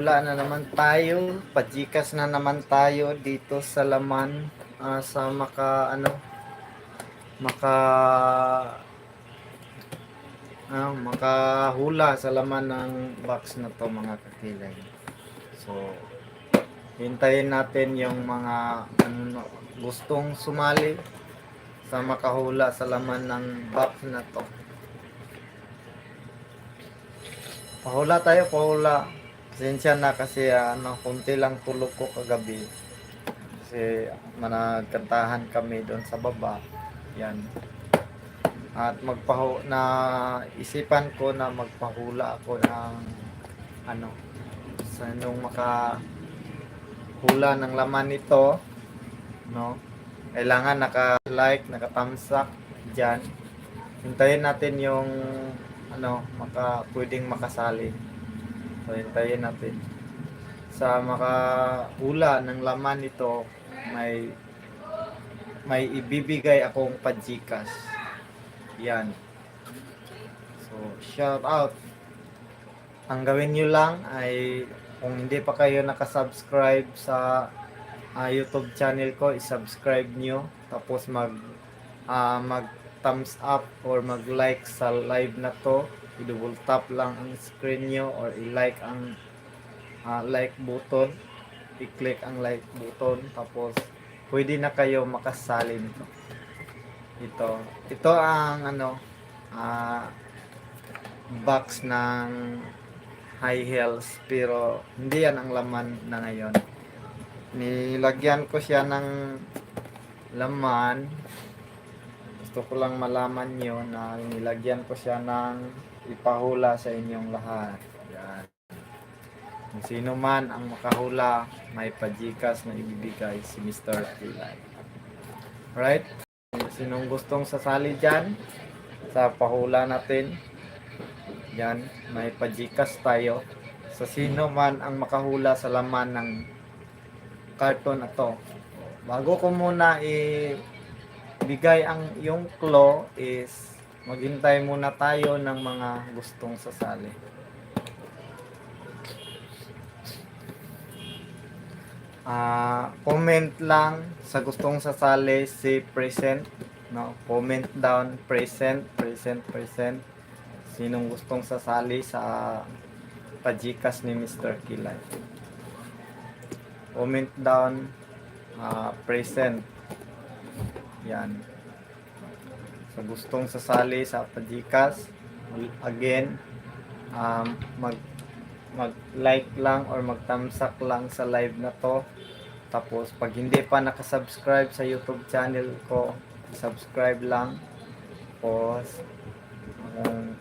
Wala na naman tayo, pajikas na naman tayo dito sa laman ah, sa maka ano maka ah, makahula sa laman ng box na to mga kakilay. So hintayin natin yung mga ano, gustong sumali sa makahula sa laman ng box na to. Pahula tayo, pahula. Pasensya na kasi ah, ano, kunti lang tulog ko kagabi. Kasi managkantahan kami doon sa baba. Yan. At magpahu na isipan ko na magpahula ako ng ano sa nung maka hula ng laman nito no kailangan naka-like, naka-thumbs up diyan. Hintayin natin yung ano maka pwedeng makasali. So, hintayin natin. Sa makahula ng laman nito, may may ibibigay akong pajikas. Yan. So, shout out. Ang gawin nyo lang ay kung hindi pa kayo nakasubscribe sa ah, YouTube channel ko, i-subscribe nyo. Tapos mag ah, mag thumbs up or mag like sa live na to i-double tap lang ang screen nyo or i-like ang ah, like button. I-click ang like button tapos pwede na kayo makasali nito. Ito ito ang ano ah, box ng high heels pero hindi yan ang laman na ngayon. Nilagyan ko siya ng laman. Gusto ko lang malaman nyo na nilagyan ko siya ng ipahula sa inyong lahat. Yan. Kung sino man ang makahula, may pajikas na ibibigay si Mr. Pilay. Alright? Sinong gustong sasali dyan sa pahula natin? Yan, may pajikas tayo. Sa sino man ang makahula sa laman ng karton na to. Bago ko muna i-bigay ang yung claw is maghintay muna tayo ng mga gustong sasali. Ah, comment lang sa gustong sasali si present, no? Comment down present, present, present. Sinong gustong sasali sa pajikas ni Mr. Kilay. Comment down ah, present. Yan sa gustong sasali sa Pajikas again um, mag mag like lang or mag thumbs lang sa live na to. Tapos pag hindi pa nakasubscribe sa youtube channel ko subscribe lang. Tapos kung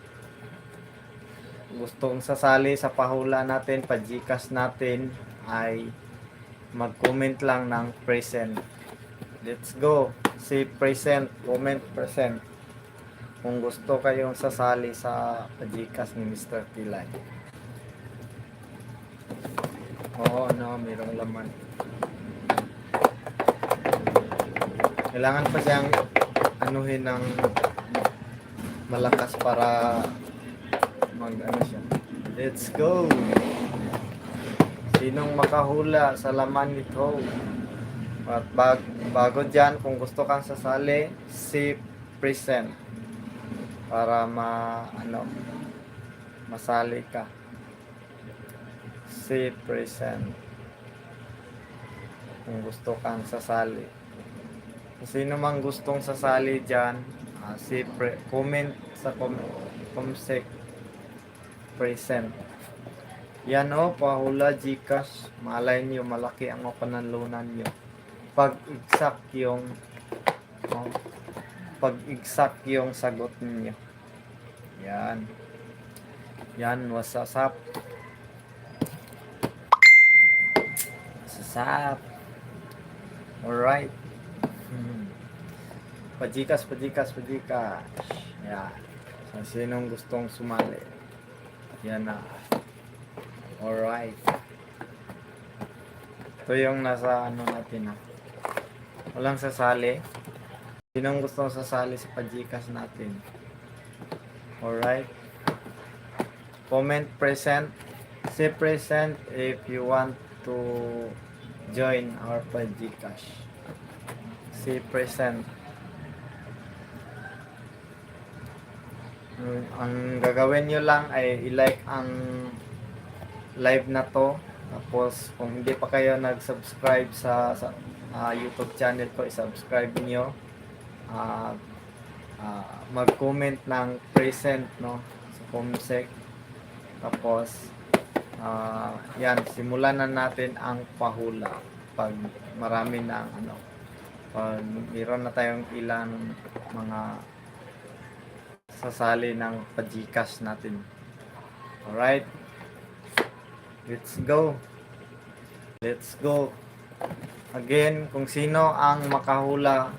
gustong sasali sa pahula natin pajikas natin ay mag comment lang ng present. Let's go. Si present, comment present. Kung gusto kayong sasali sa pajikas ni Mr. Pilay. Oo, ano, mayroong laman. Kailangan pa siyang anuhin ng malakas para mag ano siya. Let's go! Sinong makahula sa laman nito? At bag, bago dyan, kung gusto kang sasali, si present. Para ma, ano, masali ka. Si present. Kung gusto kang sasali. Sino mang gustong sasali dyan, uh, si pre, comment sa comment, comsec present. Yan o, pahula Gcash. Malay nyo, malaki ang mapananlunan nyo pag-exact yung oh, pag-exact yung sagot niyo. Yan. Yan? What's up? Alright. Hmm. Pajikas, pajikas, pajikas. Yan. Sa sinong gustong sumali. Yan na. Alright. Ito yung nasa ano natin ah walang sasali. Sinong gusto sasali sa pajikas natin? Alright. Comment present. say present if you want to join our Gcash. Say present. Ang gagawin nyo lang ay i-like ang live na to. Tapos kung hindi pa kayo nag-subscribe sa, sa ah, YouTube channel ko, i-subscribe nyo. Ah, ah, mag-comment ng present no sa Comsec. Tapos ah, yan, simulan na natin ang pahula pag marami na ang ano pag mayroon na tayong ilang mga sasali ng pajikas natin. Alright. Let's go. Let's go. Again, kung sino ang makahula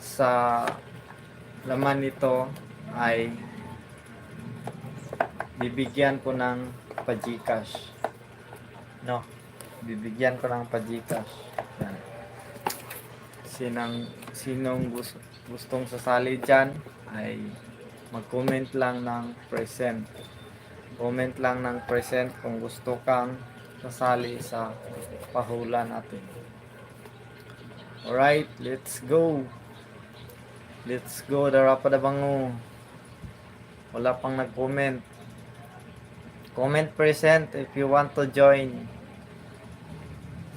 sa laman nito ay bibigyan ko ng pajikas. No? Bibigyan ko ng. Yan. Sinang, sinong gusto, gustong sasali dyan ay mag-comment lang ng present. Comment lang ng present kung gusto kang sasali sa pahula natin. Alright, let's go. Let's go, Darapa Bango. Wala pang nag-comment. Comment present if you want to join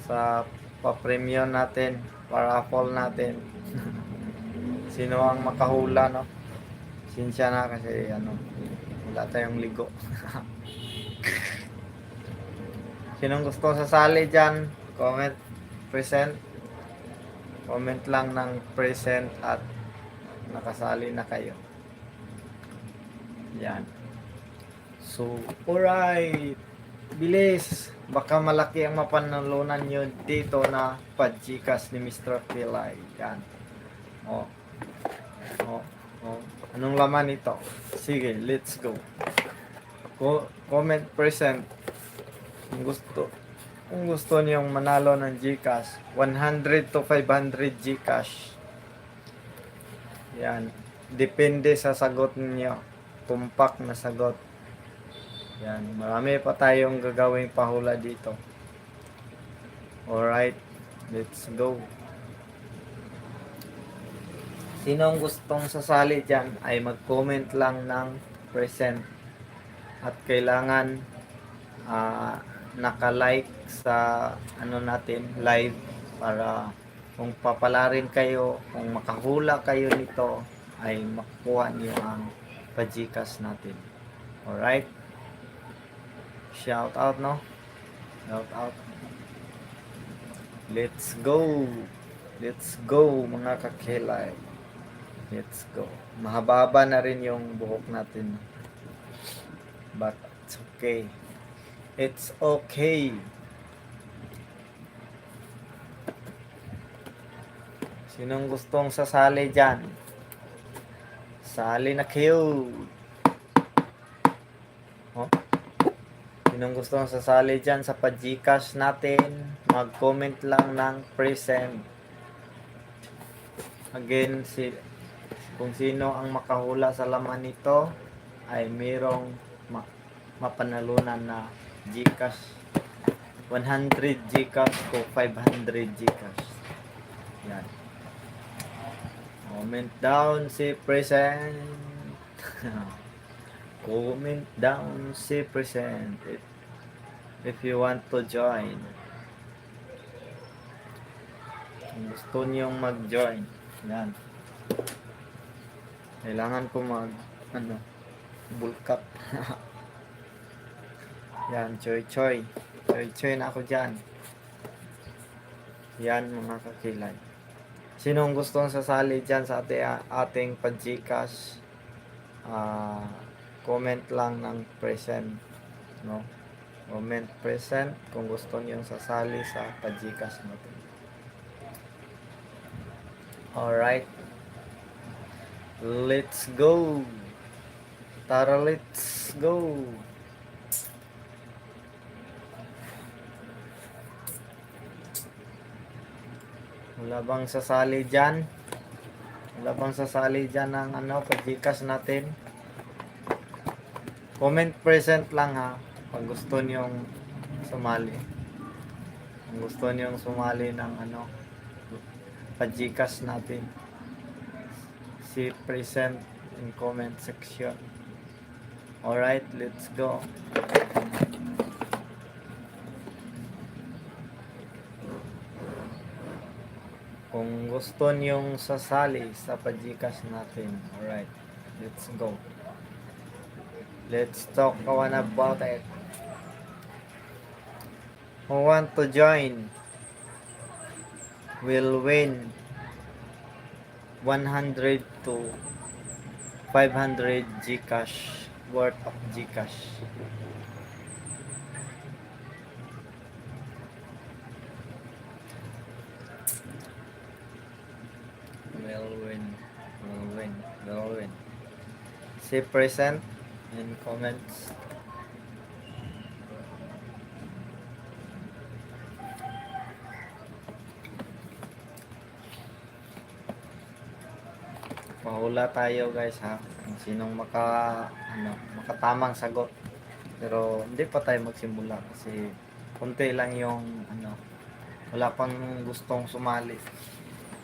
sa pa-premium natin, para fall natin. Sino ang makahula, no? Sinsya na kasi ano, wala tayong ligo. Sinong gusto sasali dyan? Comment present. Comment lang ng present at nakasali na kayo. Yan. So, alright. Bilis. Baka malaki ang mapanalunan nyo dito na pajikas ni Mr. Pilay. Yan. Oh. Oh. Oh. Anong laman ito? Sige, let's go. Co- comment present. Kung gusto, kung gusto niyong manalo ng Gcash, 100 to 500 Gcash. Yan. Depende sa sagot niyo. Tumpak na sagot. Yan. Marami pa tayong gagawing pahula dito. Alright. Let's go. Sino ang gustong sasali dyan ay mag-comment lang ng present. At kailangan ah, naka-like sa ano natin live para kung papalarin kayo, kung makahula kayo nito ay makukuha niyo ang pajikas natin. Alright? Shout out, no? Shout out. Let's go! Let's go, mga kakilay. Let's go. Mahababa na rin yung buhok natin. But it's okay. It's okay. Sinong gustong sasali dyan? Sali na kayo. Oh? Sinong gustong sasali dyan sa pa-Gcash natin? Mag-comment lang ng present. Again, si kung sino ang makahula sa laman nito ay mayroong ma- mapanalunan na Gcash 100 Gcash ko 500 Gcash yan comment down si present. Comment down si present if, if you want to join. Kung gusto niyong mag-join yan. Kailangan ko mag ano bulkap yan choy choy. Choy choy na ako dyan. Yan mga kakilay sinong gustong sasali dyan sa ate, ating pagjikas ah comment lang ng present no comment present kung gusto niyo sasali sa pagjikas natin alright Let's go. Tara, let's go. Wala bang sasali dyan? Wala bang sasali dyan ng ano, pajikas natin? Comment present lang ha. pag gusto niyong sumali. Kung gusto niyong sumali ng ano, pajikas natin. Si present in comment section. Alright, let's go. Kung gusto niyong sasali sa pajikas natin, alright, let's go. Let's talk one about it. Who want to join will win 100 to 500 Gcash worth of Gcash. Will win, will win, will win. Say present in comments. Mahula tayo guys ha. Kung sinong maka ano, makatamang sagot. Pero hindi pa tayo magsimula kasi konti lang yung ano wala pang gustong sumali.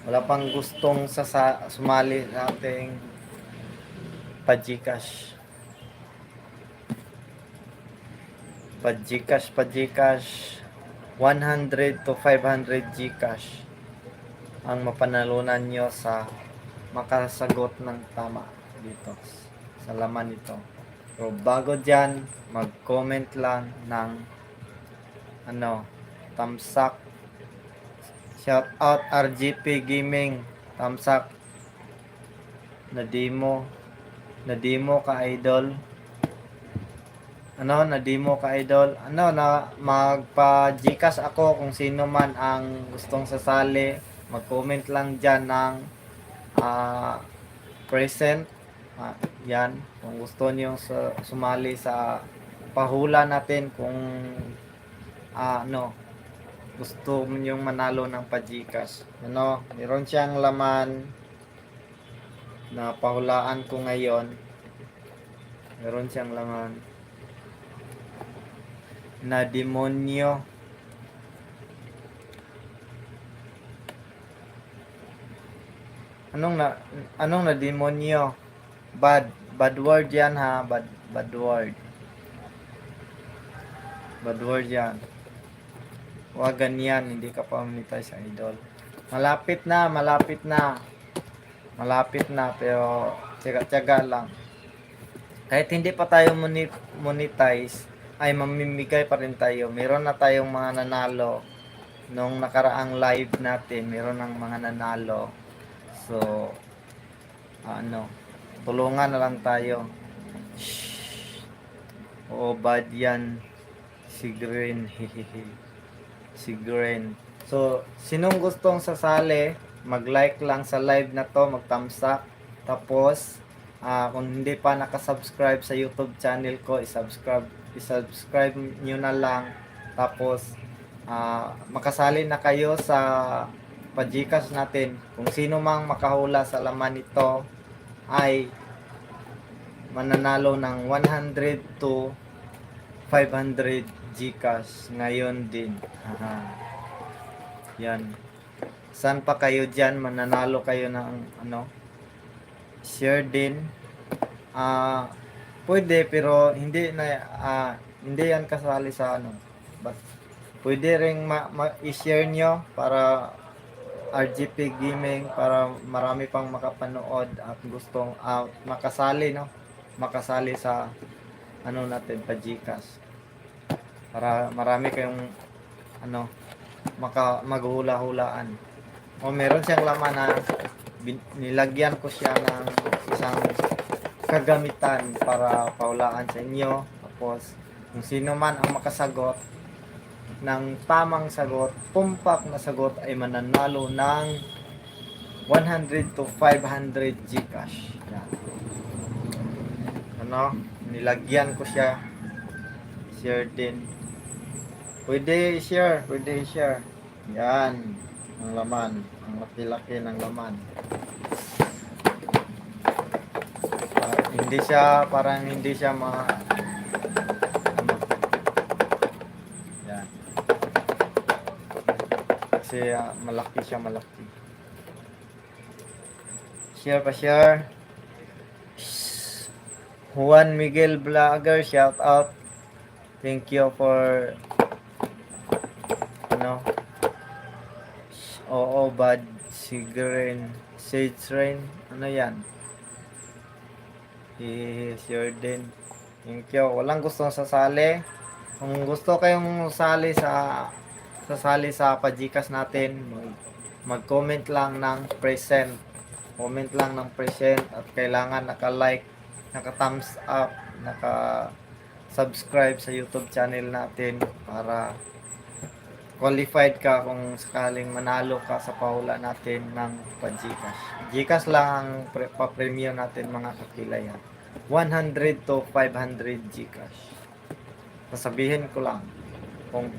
Wala pang gustong sasa, sumali sa ating pajikash. Pajikash, pajikash 100 to 500 Gcash ang mapanalunan nyo sa makasagot ng tama dito sa laman nito. So, bago dyan, mag-comment lang ng ano, up. Shout out RGP Gaming. Up. Na demo. Na demo ka idol. Ano, na demo ka idol. Ano, na magpa-Gcash ako kung sino man ang gustong sasali. Mag-comment lang dyan ng ah present. Ah, yan. Kung gusto niyo sumali sa pahula natin kung ah, ano gusto niyo manalo ng pajikas. Ano, meron siyang laman na pahulaan ko ngayon. Meron siyang laman na demonyo. Anong na anong na demonyo? Bad bad word 'yan ha, bad bad word. Bad word 'yan. Huwag ganyan, hindi ka pa monetize idol. Malapit na, malapit na. Malapit na, pero tiyaga-tiyaga lang. Kahit hindi pa tayo monetize, ay mamimigay pa rin tayo. Meron na tayong mga nanalo. Nung nakaraang live natin, meron ng mga nanalo. So, ano, tulungan na lang tayo. Shh. Oo, bad yan. Si Green, si Gren. So, sinong gustong sasali, mag-like lang sa live na to, mag-thumbs up. Tapos, ah, kung hindi pa nakasubscribe sa YouTube channel ko, isubscribe, isubscribe nyo na lang. Tapos, ah, makasali na kayo sa pajikas natin. Kung sino mang makahula sa laman nito, ay mananalo ng 100 to 500 Gcash ngayon din. Aha. Yan. San pa kayo dyan? Mananalo kayo ng ano? Share din. Ah, pwede pero hindi na ah, hindi yan kasali sa ano. But pwede ring ma- ma- i-share nyo para RGP Gaming para marami pang makapanood at gustong ah, makasali no makasali sa ano natin pa Gcash para marami kayong ano maka maghula-hulaan o meron siyang laman na nilagyan ko siya ng isang kagamitan para paulaan sa inyo. Tapos kung sino man ang makasagot ng tamang sagot pumpak na sagot ay mananalo ng 100 to 500 Gcash. Yan. Ano? Nilagyan ko siya. Share din. Pwede i-share, pwede i-share. Yan, ang laman ang laki-laki ng laman. Uh, hindi siya parang hindi siya ma yan. Kasi uh, malaki siya malaki. Share pa share. Juan Miguel Vlogger shout out. Thank you for Oo, bad Sigrin Sage Ano yan? Yes, din Thank you. Walang gustong sasali. Kung gusto kayong sali sa Sasali sa pajikas natin mag- Mag-comment lang ng present. Comment lang ng present At kailangan naka-like Naka-thumbs up Naka-subscribe sa YouTube channel natin Para qualified ka kung sakaling manalo ka sa paula natin ng pa-Gcash. Gcash lang ang pre- pa-premium natin mga kakilay ha. 100 to 500 Gcash. Sasabihin ko lang kung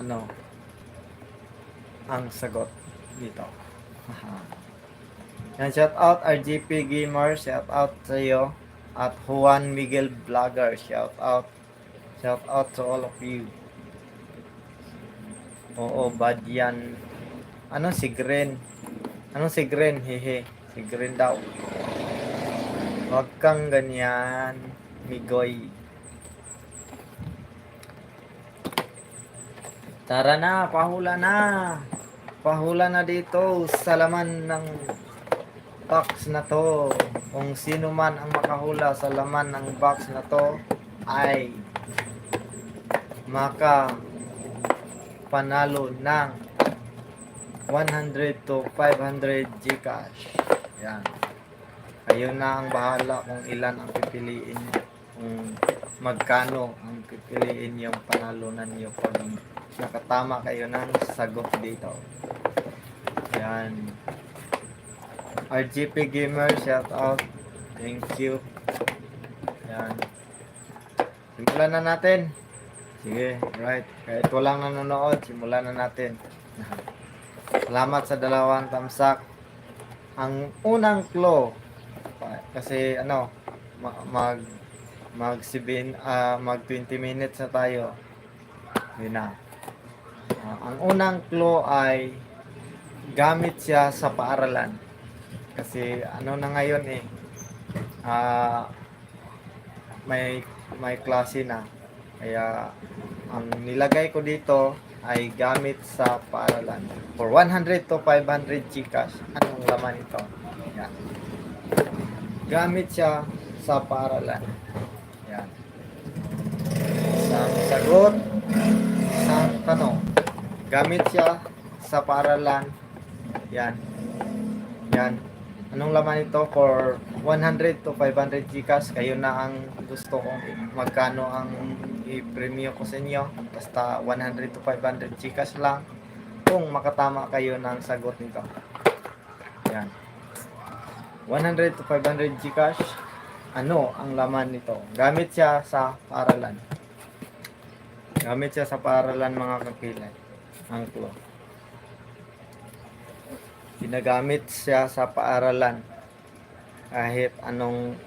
ano ang sagot dito. Yan, shout out RGP Gamer, shout out sa iyo. At Juan Miguel Vlogger, shout out. Shout out to all of you. Oo, bad yan. Ano si Green? Anong si Green? Hehe. Si Green daw. Huwag kang ganyan, Migoy. Tara na, pahula na. Pahula na dito sa laman ng box na to. Kung sino man ang makahula sa laman ng box na to ay maka panalo ng 100 to 500 Gcash. Yan. Kayo na ang bahala kung ilan ang pipiliin nyo. Kung magkano ang pipiliin yung panalunan nyo pag nakatama kayo ng sagot dito. Yan. RGP Gamer, shout out. Thank you. Yan. Simulan na natin. Sige, right. Kahit walang nanonood, simulan na natin. Salamat sa dalawang tamsak. Ang unang claw, kasi ano, ma- mag mag 7 ah, mag 20 minutes na tayo. Yun na. Ah, ang unang claw ay gamit siya sa paaralan. Kasi ano na ngayon eh, ah, may may klase na. Kaya ang nilagay ko dito ay gamit sa paaralan. For 100 to 500 Gcash, anong laman ito? Yan. Gamit siya sa paaralan. Yan. Isang sagot, isang tanong. Gamit siya sa paaralan. Yan. Yan. Anong laman ito for 100 to 500 Gcash? Kayo na ang gusto kong magkano ang i-premium ko sa inyo. Basta 100 to 500 Gcash lang. Kung makatama kayo ng sagot nito. Yan. 100 to 500 Gcash. Ano ang laman nito? Gamit siya sa paaralan. Gamit siya sa paaralan mga kakilay. Ang clue. Ginagamit siya sa paaralan kahit anong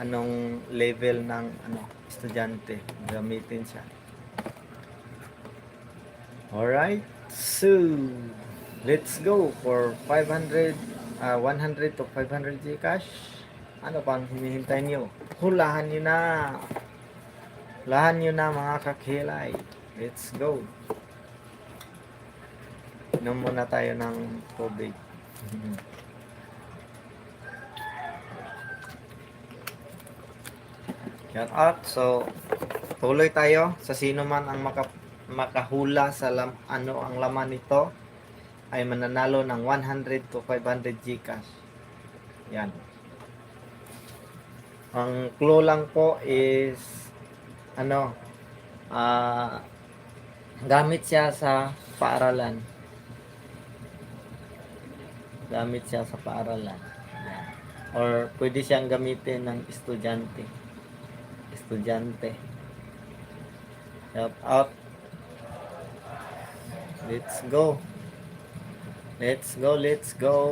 anong level ng ano estudyante gamitin siya. Alright, so let's go for 500, ah, 100 to 500 Gcash. Ano pang hinihintay niyo? Hulahan niyo na. Hulahan niyo na mga kakilay. Let's go. Inom muna tayo ng tubig. Shout out. So, tuloy tayo sa sino man ang maka, makahula sa lam, ano ang laman nito ay mananalo ng 100 to 500 Gcash. Yan. Ang clue lang po is ano ah gamit siya sa paaralan. Gamit siya sa paaralan. Yan. Or pwede siyang gamitin ng estudyante. Estudyante. Shout out. Let's go. Let's go, let's go.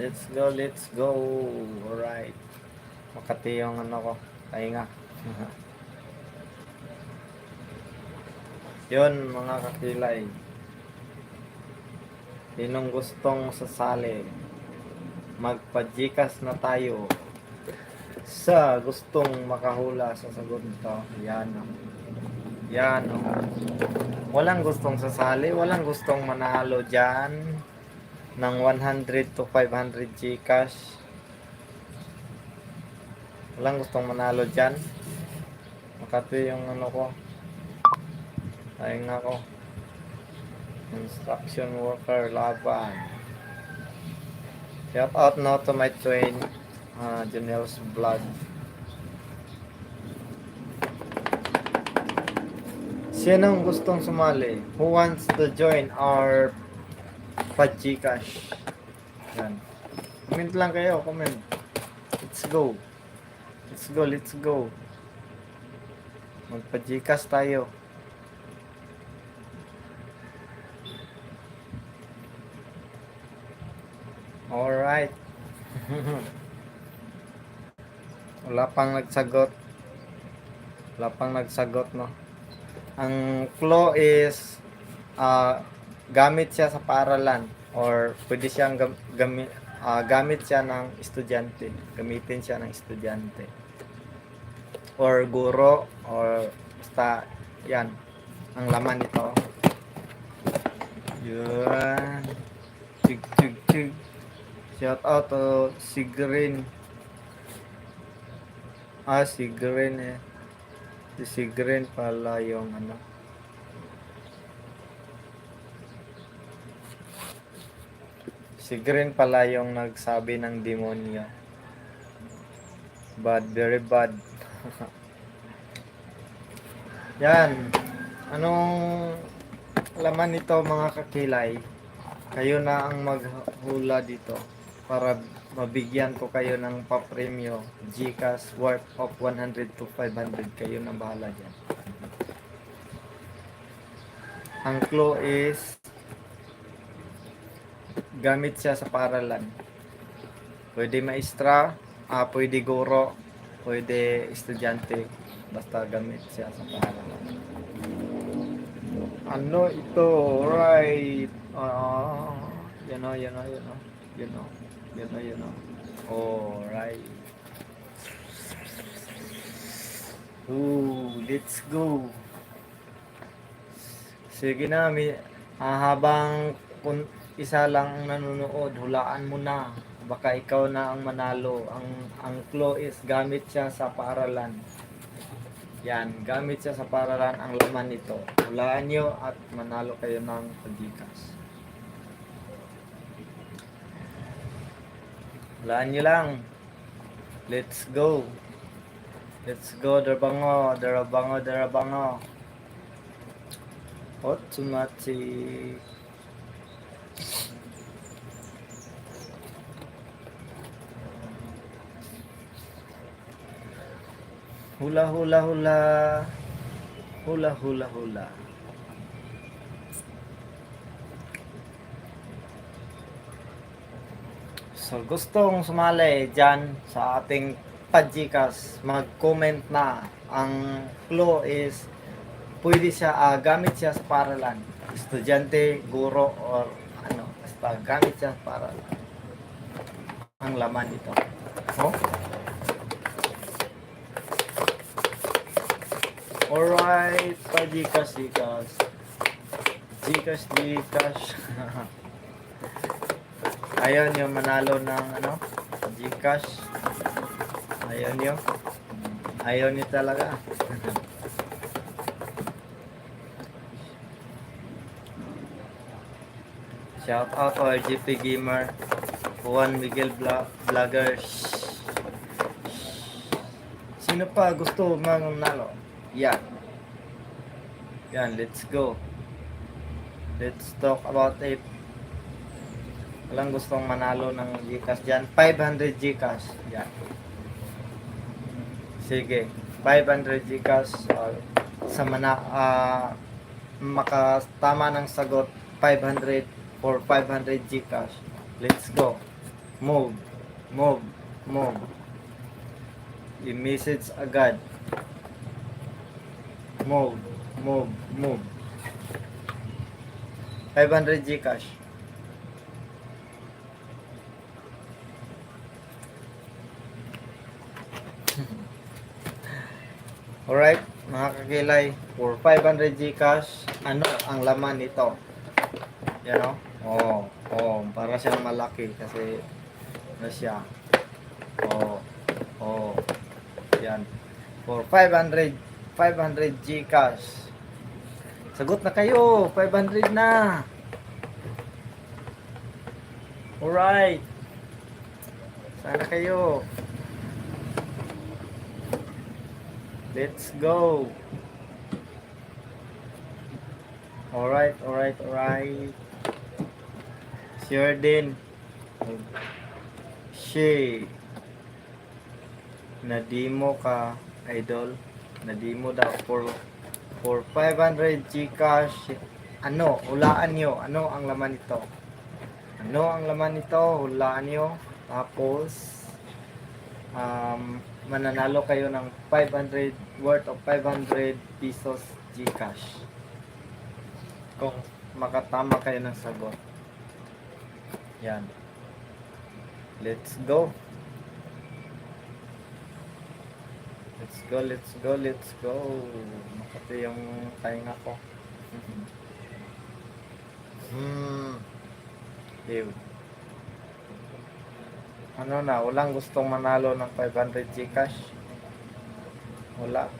Let's go, let's go. Alright. Makati yung ano ko. Tahinga. Yun, mga kakilay. Sinong gustong sasali? Magpajikas na tayo. Sa gustong makahula sa sagot nito. Yan. Yan. Walang gustong sasali. Walang gustong manalo dyan. Ng 100 to 500 Gcash. Walang gustong manalo dyan. Makati yung ano ko. Ayun nga ko. Construction worker laban. Shout out now to my twin, uh, Janelle's vlog. Sinong gustong sumali? Who wants to join our Pagcash? Yan. Comment lang kayo, comment. Let's go. Let's go, let's go. Magpa-Gcash tayo. Alright. Wala pang nagsagot. Wala pang nagsagot, no? Ang flow is ah, gamit siya sa paaralan or pwede siyang gam- ah, gamit siya ng estudyante. Gamitin siya ng estudyante. Or guro or basta yan ang laman nito. Yun. Chig, chig, chig. Shout out to si Green. Ah, si Green eh. Si Green pala yung ano. Si Green pala yung nagsabi ng demonyo. Bad, very bad. Yan. Anong laman nito mga kakilay? Kayo na ang maghula dito para mabigyan ko kayo ng papremyo Gcash worth of 100 to 500 kayo na bahala dyan. Ang clue is gamit siya sa paralan pwede maestra ah, pwede guro pwede estudyante basta gamit siya sa paralan ano ito? Right ah yan o yan o yan o yan o yan o yan o alright. Ooh, let's go. Sige na mi ah, habang kun isa lang ang nanonood hulaan mo na. Baka ikaw na ang manalo. Ang ang clue is gamit siya sa paaralan. Yan, gamit siya sa paralan ang laman nito. Hulaan nyo at manalo kayo ng pagikas. Hulaan nyo lang. Let's go. Let's go, Darabango, Darabango, Darabango. Otsumachi. Hula, hula, hula. Hula, hula, hula. So, gustong sumali dyan sa ating Pajikas, mag-comment na. Ang clue is, pwede siya, ah, gamit siya sa paralan. Estudyante, guro, or ano, basta gamit siya paralan. Ang laman ito. Oh? Alright, pa Gcash, Gcash. Gcash, Gcash. Ayun yung manalo ng ano, Gcash. Ayun yun. Ayaw niyo talaga. Shout out to RGP Gamer, Juan Miguel Vlog Vlogger. Sino pa gusto manalo? Yan. Yan, let's go. Let's talk about it. Walang gustong manalo ng Gcash dyan. 500 Gcash. Yan. Sige. 500 Gcash. Uh, sa mana, ah, makatama ng sagot 500 for 500 Gcash. Let's go. Move. Move. Move. I-message agad. Move. Move. Move. 500 Gcash. Alright, mga kakilay, for 500 Gcash, ano ang laman nito? Yan o. Oh, oh, para siyang malaki kasi ano siya. Oh, oh. Yan. For 500 500 Gcash. Sagot na kayo, 500 na. Alright. Sana kayo. Let's go. Alright, alright, alright. Sure din. She. Nadimo ka, idol. Nadimo daw for for 500 Gcash. Ano? Hulaan nyo. Ano ang laman nito? Ano ang laman nito? Hulaan nyo. Tapos, um, mananalo kayo ng 500 worth of 500 pesos Gcash. Kung makatama kayo ng sagot. Yan. Let's go. Let's go, let's go, let's go. Makati yung tainga ko. Hmm. Ew. Ano na, walang gustong manalo ng 500 Gcash? Wala.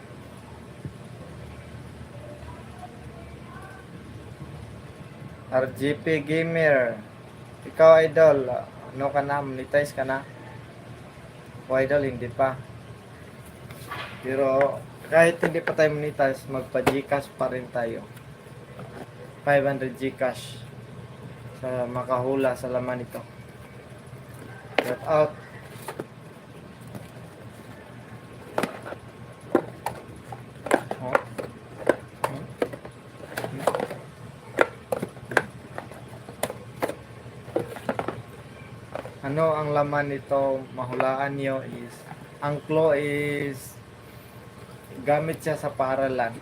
RGP Gamer. Ikaw, idol. Ano ka na? Monetize ka na? O, idol, hindi pa. Pero, kahit hindi pa tayo monetize, magpa-Gcash pa rin tayo. 500 Gcash sa makahula sa laman ito. Shout out. Ano ang laman nito? Mahulaan nyo is ang claw is gamit siya sa paaralan.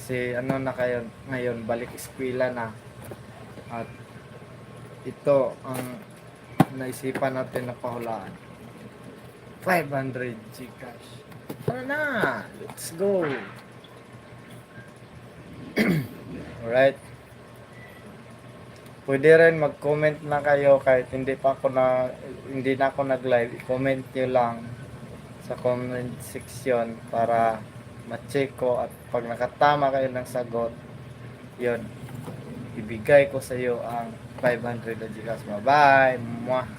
Kasi ano na kayo ngayon, balik eskwela na. At ito ang naisipan natin na pahulaan. 500 Gcash. Tara na! Let's go! Alright. Pwede rin mag-comment na kayo kahit hindi pa ako na hindi na ako nag-live. I-comment nyo lang sa comment section para ma-check ko at pag nakatama kayo ng sagot, yun, ibigay ko sa iyo ang 500 na Gcash. Bye-bye! Mwah!